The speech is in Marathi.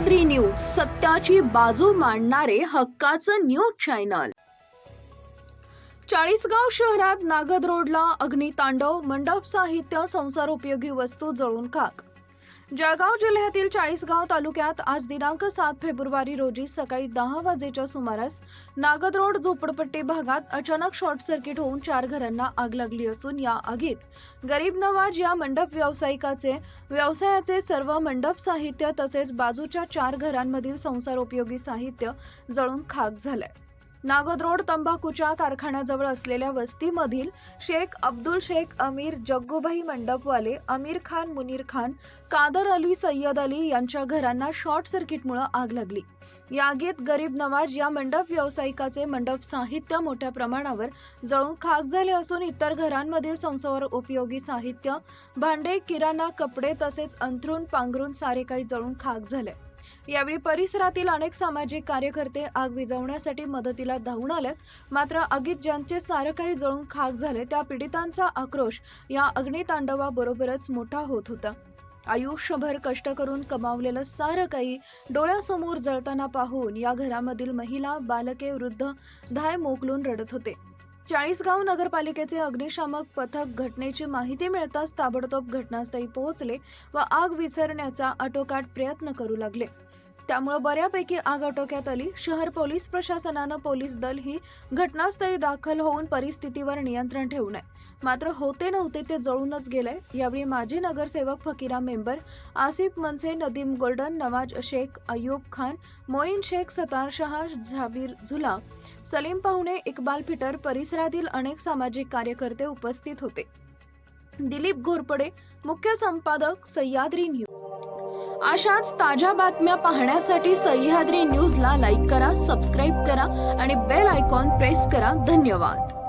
सह्याद्री न्यूज सत्याची बाजू मांडणारे हक्काचं न्यूज चॅनल. चाळीसगाव शहरात नागद रोडला अग्नितांडव मंडप साहित्य संसार उपयोगी वस्तू जळून खाक जळगाव जिल्ह्यातील चाळीसगाव तालुक्यात आज दिनांक सात फेब्रुवारी रोजी सकाळी दहा वाजेच्या सुमारास नागद रोड झोपडपट्टी भागात अचानक शॉर्ट सर्किट होऊन चार घरांना आग लागली असून या आगीत गरीब नवाज या मंडप व्यावसायिकाचे व्यवसायाचे सर्व मंडप साहित्य तसेच बाजूच्या चार घरांमधील संसारोपयोगी साहित्य जळून खाक झालंय. नागद रोड तंबाखूच्या कारखान्याजवळ असलेल्या वस्तीमधील शेख अब्दुल शेख अमीर जग्गूभाई मंडपवाले अमीर खान मुनीर खान कादर अली सय्यद अली यांच्या घरांना शॉर्ट सर्किटमुळे आग लागली. या आगीत गरीब नवाज या मंडप व्यावसायिकाचे मंडप साहित्य मोठ्या प्रमाणावर जळून खाक झाले असून इतर घरांमधील संसार उपयोगी साहित्य भांडे किराणा कपडे तसेच अंथरूण पांघरून सारे काही जळून खाक झाले. यावेळी परिसरातील अनेक सामाजिक कार्यकर्ते आग विझवण्यासाठी मदतीला धावून आलेत. मात्र आगीत ज्यांचे सारं काही जळून खाक झाले त्या पीडितांचा आक्रोश या अग्नितांडवाबरोबरच मोठा होत होता. आयुष्यभर कष्ट करून कमावलेलं सारं काही डोळ्यासमोर जळताना पाहून या घरामधील महिला बालके वृद्ध धाय मोकलून रडत होते. चाळीसगाव नगरपालिकेचे अग्निशामक पथक घटनेची माहिती मिळताच ताबडतोब घटनास्थळी पोहोचले व आग विसरण्याचा आटोकाट प्रयत्न करू लागले. त्यामुळे बऱ्यापैकी आग आटोक्यात आली. शहर पोलीस प्रशासनानं पोलीस दल ही घटनास्थळी दाखल होऊन परिस्थितीवर नियंत्रण ठेवून आहे मात्र होते नव्हते ते जळूनच गेलंय. यावेळी माजी नगरसेवक फकीरा मेंबर आसिफ मनसे नदीम गोल्डन नवाज शेख अयूब खान मोईन शेख सतार शहा झाबीर झुला सलीम पाहुणे इक्बाल फिटर परिसरातील अनेक सामाजिक कार्यकर्ते उपस्थित होते. दिलीप घोरपडे मुख्य संपादक सह्याद्री न्यूज. अशाच ताज्या बातम्या पाहण्यासाठी सह्याद्री न्यूजला लाईक करा सबस्क्राईब करा आणि बेल आयकॉन प्रेस करा. धन्यवाद.